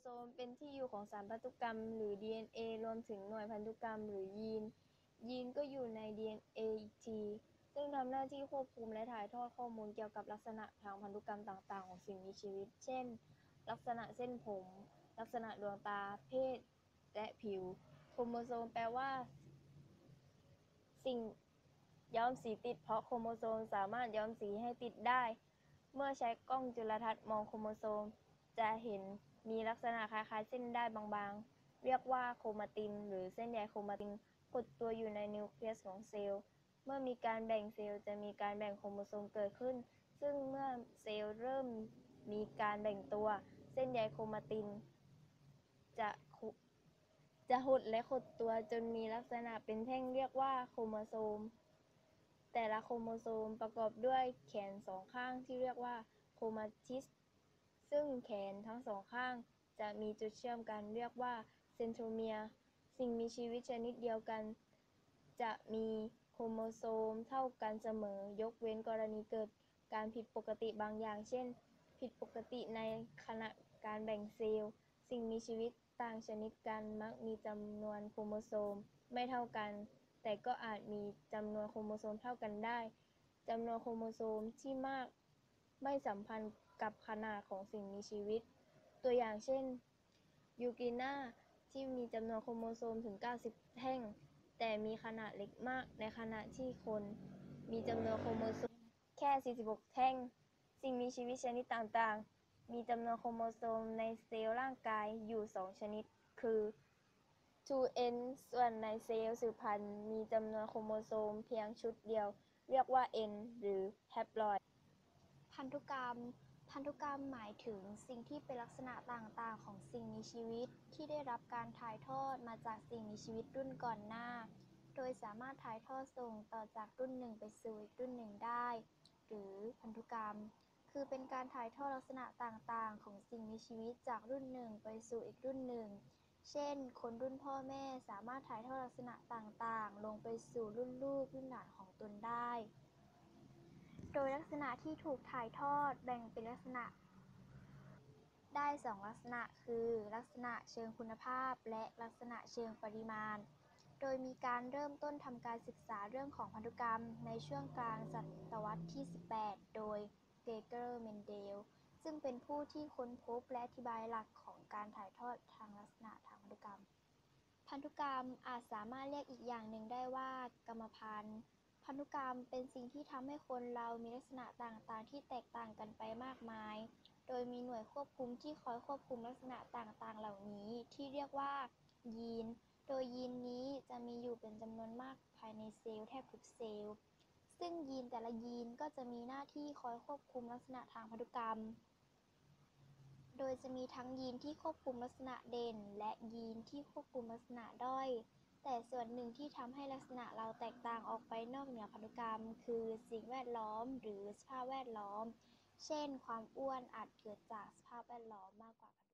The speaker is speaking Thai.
โซมเป็นที่อยู่ของสารพันธุกรรม หรือ DNA รวมถึงหน่วยพันธุกรรม หรือยีน ยีนก็อยู่ใน DNA อีกที ซึ่งทำหน้าที่ควบคุมและถ่ายทอดข้อมูลเกี่ยวกับลักษณะทางพันธุกรรมต่างๆ ของสิ่งมีชีวิต เช่น ลักษณะเส้นผม ลักษณะดวงตา เพศ และผิว โครโมโซมแปลว่า สิ่งย้อมสีติดเพราะโครโมโซมสามารถย้อมสีให้ติดได้ เมื่อใช้กล้องจุลทรรศน์มองโครโมโซม จะเห็น มีลักษณะคล้ายๆ เส้นได้บางๆ เรียกว่าโครมาติน หรือเส้นใยโครมาตินหดตัวอยู่ในนิวเคลียสของเซลล์ เมื่อมีการแบ่งเซลล์จะมีการแบ่งโครโมโซมเกิดขึ้น ซึ่งเมื่อเซลล์เริ่มมีการแบ่งตัว เส้นใยโครมาติน จะจะหดและขดตัวจนมีลักษณะเป็นแท่งเรียกว่าโครโมโซม แต่ละโครโมโซมประกอบด้วยแขนสองข้างที่เรียกว่าโครมาติส ซึ่งแขนทั้งสองข้างจะมีจุดเชื่อมกันเรียกว่าเซนโทรเมียร์สิ่งมีชีวิตชนิดเดียวกัน จะมีโครโมโซมเท่ากันเสมอ ยกเว้นกรณีเกิดการผิดปกติบางอย่าง เช่น ผิดปกติในขณะการแบ่งเซลล์ สิ่งมีชีวิตต่างชนิดกันมักมีจำนวนโครโมโซมไม่เท่ากัน แต่ก็อาจมีจำนวนโครโมโซมเท่ากันได้จำนวนโครโมโซมที่มาก ไม่สัมพันธ์กับขนาดของสิ่งมีชีวิต ตัวอย่างเช่น ยูกิน่าที่มีจำนวนโครโมโซมถึง 90 แท่ง แต่มีขนาดเล็กมากในขณะที่คน มีจำนวนโครโมโซมแค่ 46 แท่ง สิ่งมีชีวิตชนิดต่างๆ มีจำนวนโครโมโซมในเซลล์ร่างกายอยู่ 2 ชนิด คือ 2n ส่วนในเซลล์สืบพันธุ์มีจำนวนโครโมโซมเพียงชุดเดียว เรียกว่า n หรือแฮปลอยด์ พันธุกรรม พันธุกรรมหมายถึงสิ่งที่เป็นลักษณะต่างๆ ของสิ่งมีชีวิตที่ได้รับการถ่ายทอดมาจากสิ่งมีชีวิตรุ่นก่อนหน้า โดยสามารถถ่ายทอดส่งต่อจากรุ่นหนึ่งไปสู่อีกรุ่นหนึ่งได้ หรือพันธุกรรม คือเป็นการถ่ายทอดลักษณะต่างๆ ของสิ่งมีชีวิตจากรุ่นหนึ่งไปสู่อีกรุ่นหนึ่ง เช่น คนรุ่นพ่อแม่สามารถถ่ายทอดลักษณะต่างๆ ลงไปสู่รุ่นลูกรุ่นหลานของตนได้ โดยลักษณะที่ถูกถ่ายทอดแบ่งเป็นลักษณะ ได้2ลักษณะคือ ลักษณะเชิงคุณภาพ และลักษณะเชิงปริมาณ โดยมีการเริ่มต้นทำการศึกษาเรื่องของพันธุกรรม ในช่วงกลางศตวรรษที่ 18 โดยเกเกอร์เมนเดลซึ่งเป็นผู้ที่ค้นพบและอธิบายหลักของการถ่ายทอดทางลักษณะทางพันธุกรรม พันธุกรรมอาจสามารถเรียกอีกอย่างหนึ่งได้ว่ากรรมพันธุ์ พันธุกรรมเป็นสิ่งที่ทำให้คนเรามีลักษณะต่างๆ ที่แตกต่างกันไปมากมาย โดยมีหน่วยควบคุมที่คอยควบคุมลักษณะต่างๆ เหล่านี้ ที่เรียกว่า ยีน โดยยีนนี้จะมีอยู่เป็นจำนวนมากภายในเซลล์แทบทุกเซลล์ ซึ่งยีนแต่ละยีนก็จะมีหน้าที่คอยควบคุมลักษณะทางพันธุกรรม โดยจะมีทั้งยีนที่ควบคุมลักษณะเด่น และยีนที่ควบคุมลักษณะด้อย แต่ส่วนหนึ่งที่ทำให้ลักษณะเราแตกต่างออกไปนอกเหนือพันธุกรรม คือสิ่งแวดล้อมหรือสภาพแวดล้อม เช่น ความอ้วนอาจเกิดจากสภาพแวดล้อมมากกว่าพันธุ